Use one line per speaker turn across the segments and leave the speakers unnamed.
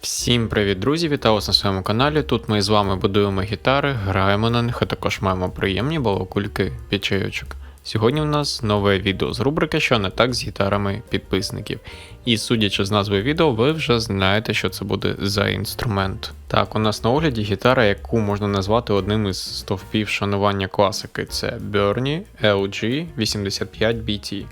Всім привіт, друзі! Вітаю вас на своєму каналі. Тут ми з вами будуємо гітари, граємо на них, а також маємо приємні балокульки під чайочок. Сьогодні у нас нове відео з рубрики Що не так з гітарами підписників. І судячи з назви відео, ви вже знаєте, що це буде за інструмент. Так, у нас на огляді гітара, яку можна назвати одним із стовпів шанування класики. Це Bernie LG 85BT.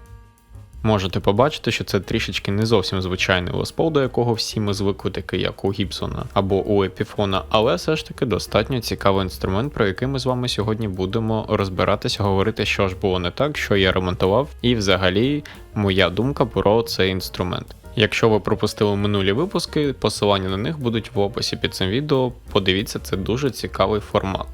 Можете побачити, що це трішечки не зовсім звичайний Paul, до якого всі ми звикли, такий як у Гібсона або у Епіфона, але все ж таки достатньо цікавий інструмент, про який ми з вами сьогодні будемо розбиратися, говорити, що ж було не так, що я ремонтував, і взагалі моя думка про цей інструмент. Якщо ви пропустили минулі випуски, посилання на них будуть в описі під цим відео. Подивіться, це дуже цікавий формат.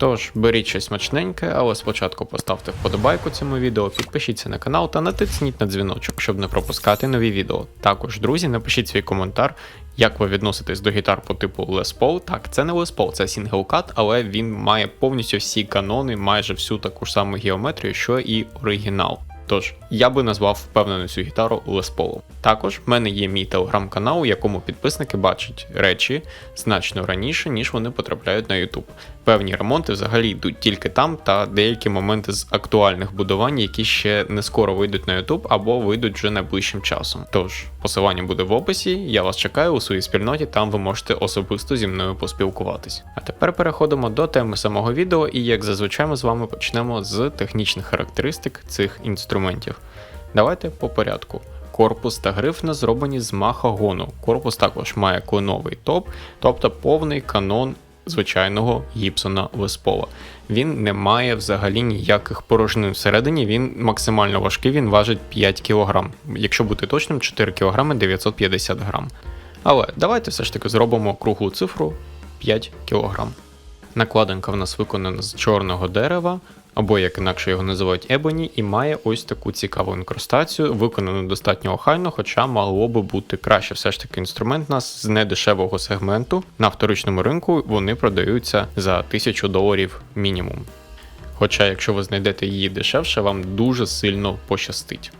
Тож, беріть щось смачненьке, але спочатку поставте вподобайку цьому відео, підпишіться на канал та натисніть на дзвіночок, щоб не пропускати нові відео. Також, друзі, напишіть свій коментар, як ви відноситесь до гітар по типу Les Paul. Так, це не Les Paul, це Single Cut, але він має повністю всі канони, майже всю таку ж саму геометрію, що і оригінал. Тож, я би назвав впевнену цю гітару Les Також в мене є мій телеграм-канал, у якому підписники бачать речі значно раніше, ніж вони потрапляють на YouTube. Певні ремонти взагалі йдуть тільки там, та деякі моменти з актуальних будувань, які ще не скоро вийдуть на YouTube або вийдуть вже найближчим часом. Тож, посилання буде в описі, я вас чекаю у своїй спільноті, там ви можете особисто зі мною поспілкуватись. А тепер переходимо до теми самого відео, і як зазвичай ми з вами почнемо з технічних характеристик цих інструментів. Давайте по порядку. Корпус та гриф зроблені з махагону. Корпус також має клиновий топ, тобто повний канон звичайного гіпсона Леспола. Він не має взагалі ніяких порожнин всередині, він максимально важкий, він важить 5 кг. Якщо бути точним, 4 кг 950 г. Але давайте все ж таки зробимо круглу цифру 5 кг. Накладинка в нас виконана з чорного дерева, або як інакше його називають ебоні, і має ось таку цікаву інкрустацію, виконану достатньо охайно, хоча могло би бути краще. Все ж таки, інструмент нас з недешевого сегменту. На вторичному ринку вони продаються за 1000 доларів мінімум. Хоча, якщо ви знайдете її дешевше, вам дуже сильно пощастить.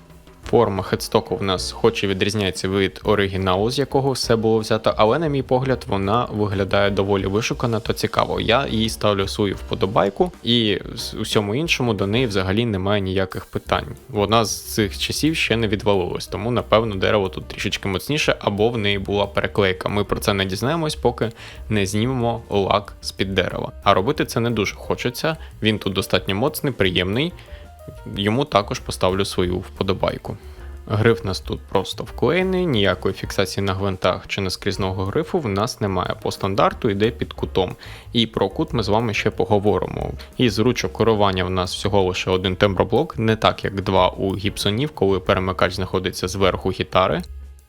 Форма хедстоку в нас хоч і відрізняється від оригіналу, з якого все було взято, але, на мій погляд, вона виглядає доволі вишукано та цікаво. Я їй ставлю свою вподобайку, і з усьому іншому до неї взагалі немає ніяких питань. Вона з цих часів ще не відвалилась, тому напевно дерево тут трішечки моцніше, або в неї була переклейка. Ми про це не дізнаємось, поки не знімемо лак з під дерева. А робити це не дуже хочеться. Він тут достатньо моцний, приємний. Йому також поставлю свою вподобайку. Гриф нас тут просто вклеєний, ніякої фіксації на гвинтах чи наскрізного грифу в нас немає. По стандарту йде під кутом. І про кут ми з вами ще поговоримо. І з ручок керування в нас всього лише один темброблок, не так як два у гіпсонів, коли перемикач знаходиться зверху гітари.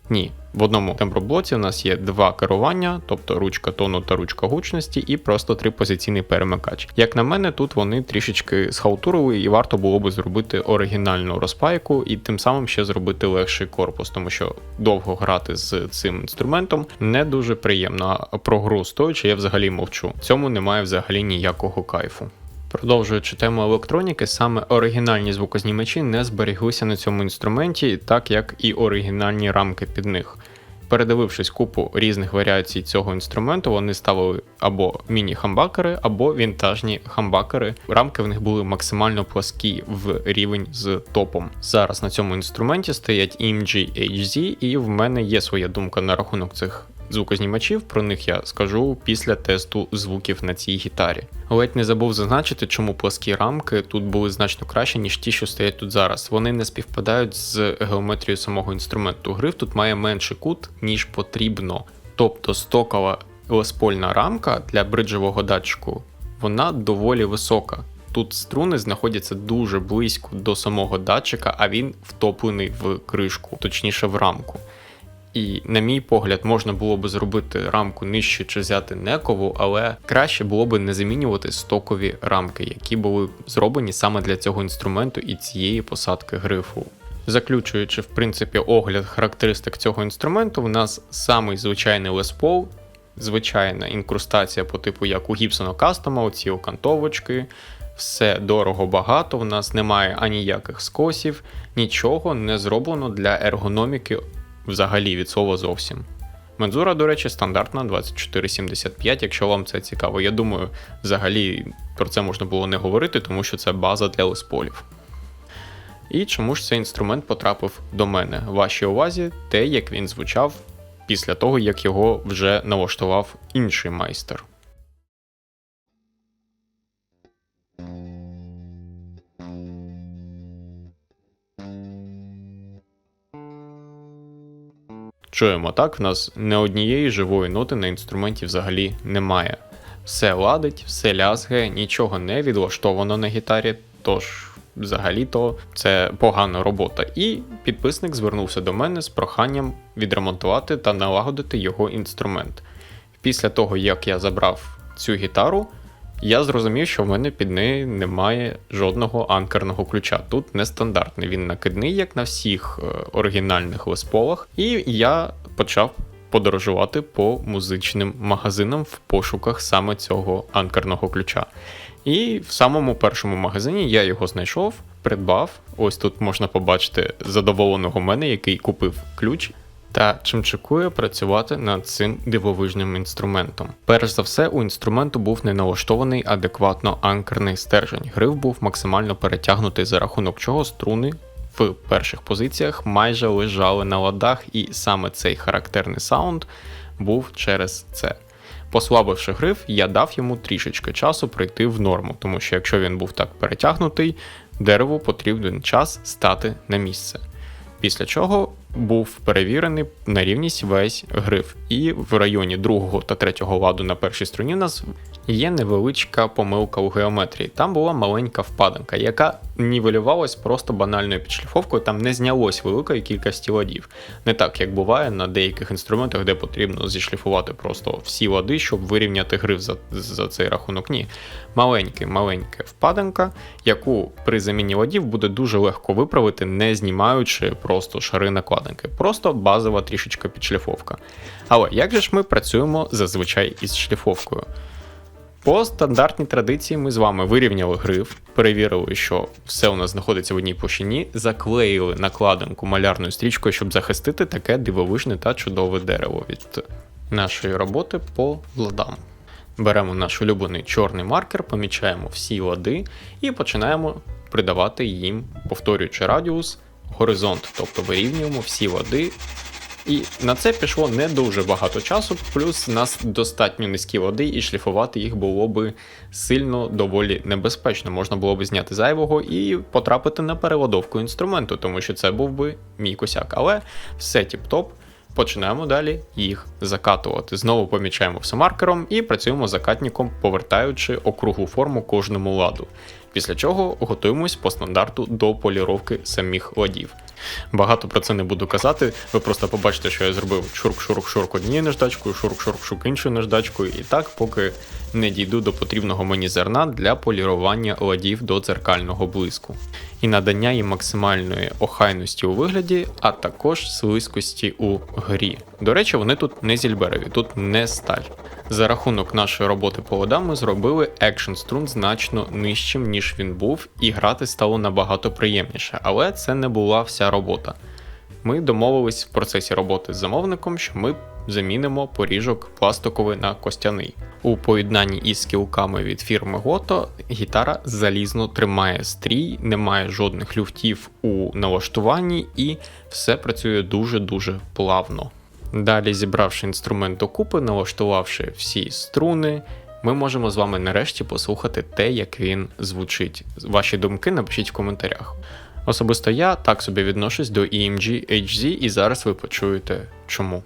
Ні, в одному темброблоці у нас є два керування, тобто ручка тону та ручка гучності, і просто трипозиційний перемикач. Як на мене, тут вони трішечки схалтурили, і варто було би зробити оригінальну розпайку і тим самим ще зробити легший корпус, тому що довго грати з цим інструментом не дуже приємно. А про гру стоячи, я взагалі мовчу. В цьому немає взагалі ніякого кайфу. Продовжуючи тему електроніки, саме оригінальні звукознімачі не зберіглися на цьому інструменті, так як і оригінальні рамки під них. Передивившись купу різних варіацій цього інструменту, вони ставили або міні-хамбакери, або вінтажні хамбакери. Рамки в них були максимально пласкі в рівень з топом. Зараз на цьому інструменті стоять EMG HZ, і в мене є своя думка на рахунок цих звукознімачів. Про них я скажу після тесту звуків на цій гітарі. Ледь не забув зазначити, чому пласкі рамки тут були значно краще, ніж ті, що стоять тут зараз. Вони не співпадають з геометрією самого інструменту. Гриф тут має менший кут, ніж потрібно. Тобто стокова леспольна рамка для бриджевого датчику, вона доволі висока. Тут струни знаходяться дуже близько до самого датчика, а він втоплений в кришку, точніше в рамку. І, на мій погляд, можна було би зробити рамку нижче чи взяти некову, але краще було би не замінювати стокові рамки, які були зроблені саме для цього інструменту і цієї посадки грифу. Заключуючи, в принципі, огляд характеристик цього інструменту, в нас самий звичайний Paul, звичайна інкрустація по типу як у Gibson Custom, оці окантовочки, все дорого багато, в нас немає аніяких скосів, нічого не зроблено для ергономіки взагалі від слова зовсім. Мензура, до речі, стандартна 2475, якщо вам це цікаво. Я думаю, взагалі про це можна було не говорити, тому що це база для лесполів. І чому ж цей інструмент потрапив до мене? Вашій увазі те, як він звучав після того, як його вже налаштував інший майстер. Чуємо так, в нас не однієї живої ноти на інструменті взагалі немає. Все ладить, все лязгає, нічого не відлаштовано на гітарі, тож взагалі-то це погана робота. І підписник звернувся до мене з проханням відремонтувати та налагодити його інструмент. Після того, як я забрав цю гітару, я зрозумів, що в мене під нею немає жодного анкерного ключа. Тут нестандартний, він накидний, як на всіх е, оригінальних лесполах. І я почав подорожувати по музичним магазинам в пошуках саме цього анкерного ключа. І в самому першому магазині я його знайшов, придбав. Ось тут можна побачити задоволеного мене, який купив ключ. Та чим чекує працювати над цим дивовижним інструментом. Перш за все, у інструменту був не налаштований адекватно анкерний стержень. Гриф був максимально перетягнутий, за рахунок чого струни в перших позиціях майже лежали на ладах, і саме цей характерний саунд був через це. Послабивши гриф, я дав йому трішечки часу прийти в норму, тому що якщо він був так перетягнутий, дереву потрібен час стати на місце. Після чого був перевірений на рівність весь гриф, і в районі другого та третього ладу на першій струні у нас є невеличка помилка у геометрії. Там була маленька впадинка, яка нівелювалась просто банальною підшліфовкою, там не знялось великої кількості ладів. Не так, як буває на деяких інструментах, де потрібно зішліфувати просто всі лади, щоб вирівняти гриф за, за цей рахунок. Ні. Маленький, маленька впадинка, яку при заміні ладів буде дуже легко виправити, не знімаючи просто шари накладинки. Просто базова трішечка підшліфовка. Але як же ж ми працюємо зазвичай із шліфовкою? По стандартній традиції ми з вами вирівняли гриф, перевірили, що все у нас знаходиться в одній площині, заклеїли накладинку малярною стрічкою, щоб захистити таке дивовижне та чудове дерево від нашої роботи по ладам. Беремо наш улюблений чорний маркер, помічаємо всі лади і починаємо придавати їм, повторюючи радіус, горизонт, тобто вирівнюємо всі лади і на це пішло не дуже багато часу, плюс у нас достатньо низькі води, і шліфувати їх було би сильно доволі небезпечно. Можна було б зняти зайвого і потрапити на переладовку інструменту, тому що це був би мій косяк. Але все тіп-топ. Починаємо далі їх закатувати. Знову помічаємо все маркером і працюємо закатником, повертаючи округлу форму кожному ладу. Після чого готуємось по стандарту до поліровки самих ладів. Багато про це не буду казати. Ви просто побачите, що я зробив шурк-шурк-шурк однією наждачкою, шурк-шурк-шурк іншою наждачкою, і так, поки не дійду до потрібного мені зерна для полірування ладів до дзеркального блиску. І надання їм максимальної охайності у вигляді, а також слизькості у грі. До речі, вони тут не зільберові, тут не сталь. За рахунок нашої роботи по ми зробили екшн струн значно нижчим, ніж він був, і грати стало набагато приємніше, але це не була вся робота. Ми домовились в процесі роботи з замовником, що ми замінимо поріжок пластиковий на костяний. У поєднанні із кілками від фірми Goto гітара залізно тримає стрій, немає жодних люфтів у налаштуванні, і все працює дуже-дуже плавно. Далі, зібравши інструмент докупи, налаштувавши всі струни, ми можемо з вами нарешті послухати те, як він звучить. Ваші думки напишіть в коментарях. Особисто я так собі відношусь до EMG HZ, і зараз ви почуєте чому.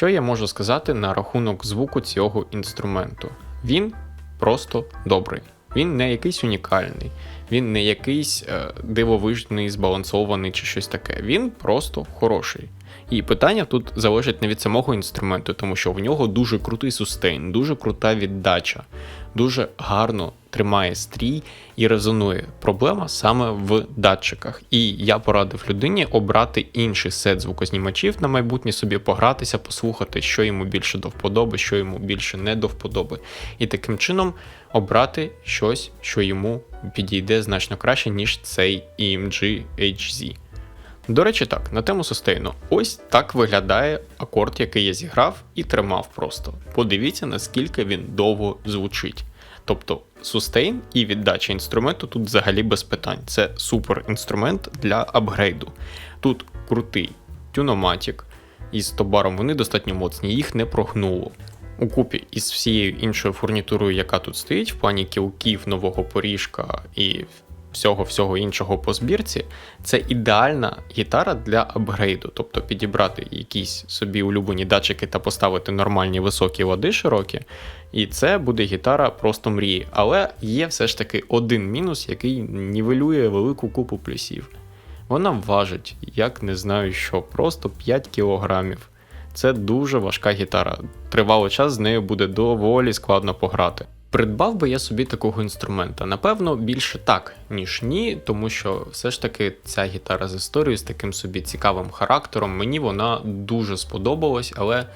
Що я можу сказати на рахунок звуку цього інструменту? Він просто добрий. Він не якийсь унікальний, він не якийсь е, дивовижний, збалансований чи щось таке. Він просто хороший. І питання тут залежить не від самого інструменту, тому що в нього дуже крутий сустейн, дуже крута віддача, дуже гарно тримає стрій і резонує. Проблема саме в датчиках. І я порадив людині обрати інший сет звукознімачів на майбутнє собі погратися, послухати, що йому більше до вподоби, що йому більше не до вподоби. І таким чином обрати щось, що йому підійде значно краще, ніж цей EMG HZ. До речі, так, на тему сустейну. Ось так виглядає акорд, який я зіграв і тримав просто. Подивіться, наскільки він довго звучить. Тобто сустейн і віддача інструменту тут взагалі без питань. Це супер інструмент для апгрейду. Тут крутий тюноматік із тобаром, вони достатньо моцні, їх не прогнуло. Укупі із всією іншою фурнітурою, яка тут стоїть, в плані кілків, нового поріжка і всього всього іншого по збірці, це ідеальна гітара для апгрейду, тобто підібрати якісь собі улюблені датчики та поставити нормальні високі лади широкі, і це буде гітара просто мрії. Але є все ж таки один мінус, який нівелює велику купу плюсів. Вона важить, як не знаю що, просто 5 кілограмів. Це дуже важка гітара. Тривалий час з нею буде доволі складно пограти. Придбав би я собі такого інструмента. Напевно, більше так, ніж ні, тому що все ж таки ця гітара з історією, з таким собі цікавим характером, мені вона дуже сподобалась, але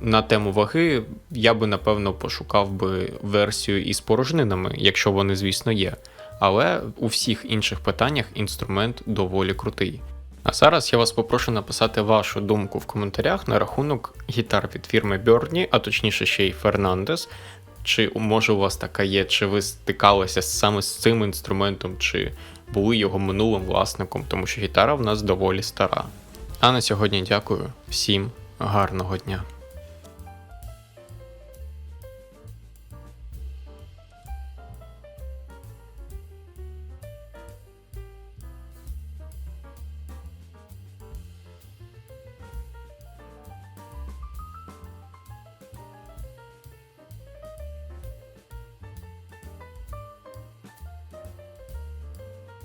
на тему ваги я би напевно пошукав би версію із порожнинами, якщо вони, звісно, є. Але у всіх інших питаннях інструмент доволі крутий. А зараз я вас попрошу написати вашу думку в коментарях на рахунок гітар від фірми Берні, а точніше ще й Fernandes. Чи може у вас така є, чи ви стикалися саме з цим інструментом, чи були його минулим власником, тому що гітара в нас доволі стара. А на сьогодні дякую всім гарного дня.